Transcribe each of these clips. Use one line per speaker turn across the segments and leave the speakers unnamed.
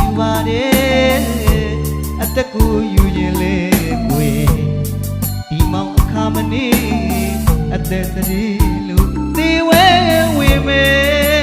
ကိုကြည်ပြပါတယ်အသက်ကိုယူခြင်းလေကိုဒီမောင်အခါမနေအသက်တည်းလို့သေဝဲဝေမယ်မော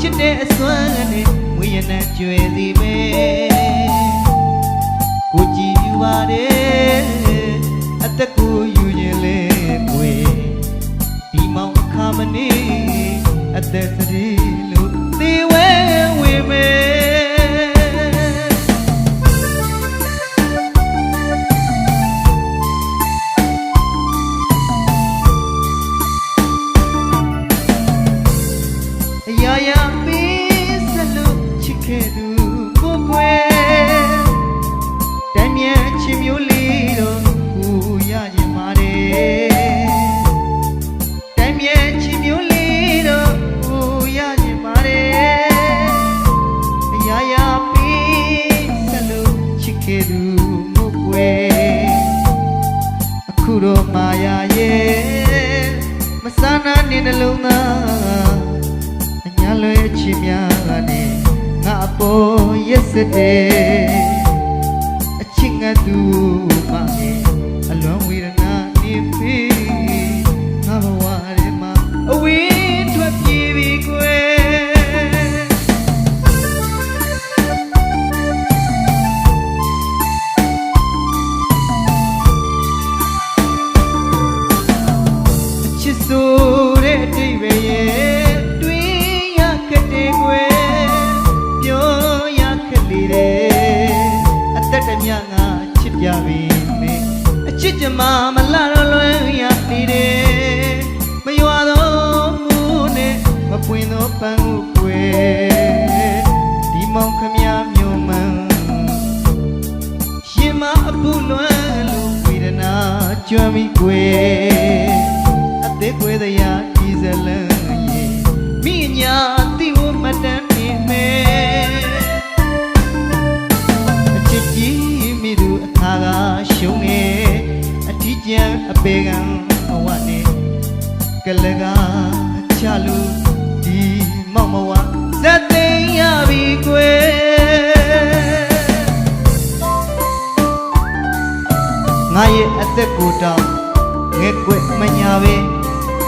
ချစ်တဲ့အစွမ်းနဲ့ဝိရဏကျွေသည်ပဲကိုကြည်ယူပါတယ်အသက်ကိုယူခြင်းလေကိုယ်ဒီမောင်အခါမနေအသက်တည်း ချစ်ခဲ့သူကိုယ်ွယ်အခုတော့မာယာရဲ့မဆန်းနာနေနှလုံးသားအညာလွယ်ချီများကနေငါအပေါ်ရက်စတဲ့အချစ်ငတ်သူမနေအလွန်ဝေဒနာနေပြီငါဘဝထဲမှာအဝေး မှာမလာတော့လွယ်ရနေတယ်မရွာတော့မူနဲ့မပွင့်တော့ပန်းကိုကွယ်ဒီမောင်ခမမျိုးမှန်ရှင်မအပူလွမ်းလို့ဝေဒနာကြွမ်းပြီးကွယ်အသေးကွယ် ချလို့ဒီမောင်မဝဇတ်သိမ်းရပြီကွယ်ငါရဲ့အသက်ကိုတောင်းငဲ့ကွက်မညာပဲ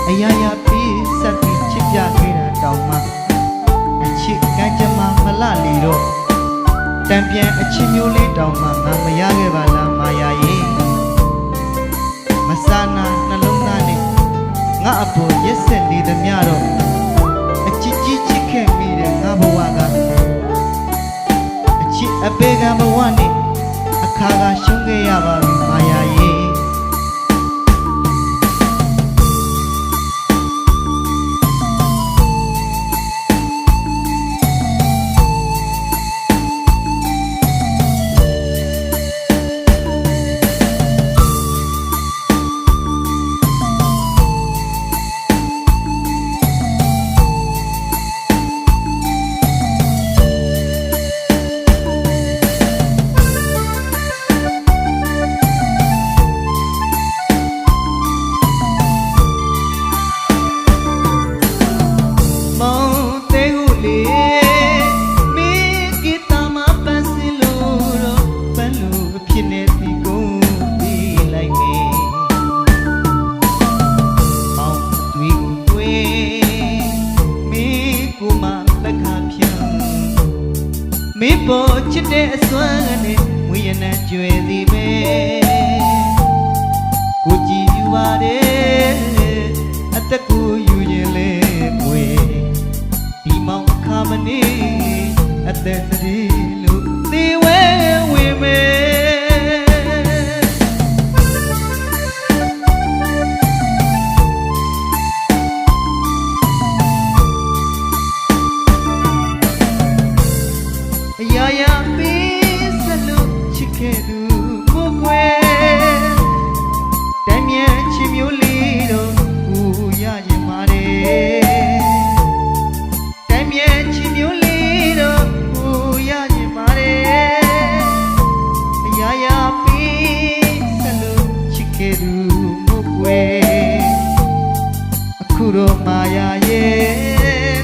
အရာရာပြီးဆက်ပြီးချစ်ပြခဲ့တာတောင်းမှအချစ်ကမ်းကြမ္မာမလလီတော့တံပြန်အချစ်မျိုးလေးတောင်းမှငါမရခဲ့ပါလားမာယာရဲ့မဆာနာနှလုံးသားနဲ့ ငါအပေါ်ရက်ဆက်နေသမျှတော့အချစ်ကြီးချစ်ခဲ့မိတဲ့ငါဘဝကအချစ်အပေကံဘဝနဲ့အခါကရှုံးခဲ့ရပါပြီမာယာ အ ခုတော့မာယာရဲ့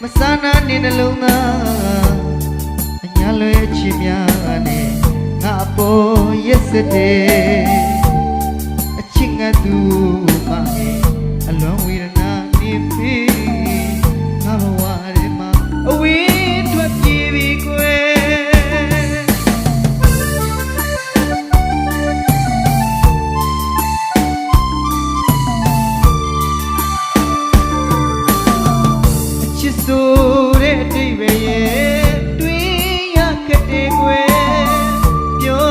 မဆန်းနာနေနှလုံးသားအညာလွဲချီများနဲ့ငါအပေါ်ရက်စတဲ့အချစ်ငတ်သူပါငယ်အလွန်ဝေဒနာနေပြီ တဲ့အတိတ်ပဲရဲ့တွင်ရခက်တယ်ကွယ်ပြော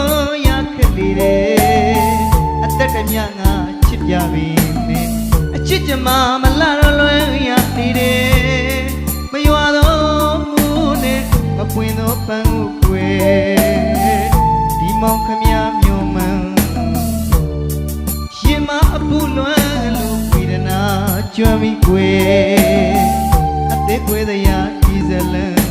ရခက်လေတယ်အသက်တမျှငါချစ်ပြပြီမင်းအချစ်ကြမှာမလာတော့လွယ်ရနေတယ်မရွာတော့မူနဲ့မပွင့်တော့ပန်းကိုကွယ်ဒီမောင်ခမမျိုးမှန်ရှင်မအပူလွမ်းလို့ဝေဒနာကြွမ်းပြီးကွယ် အသေးကွယ်သရာဒီဇလ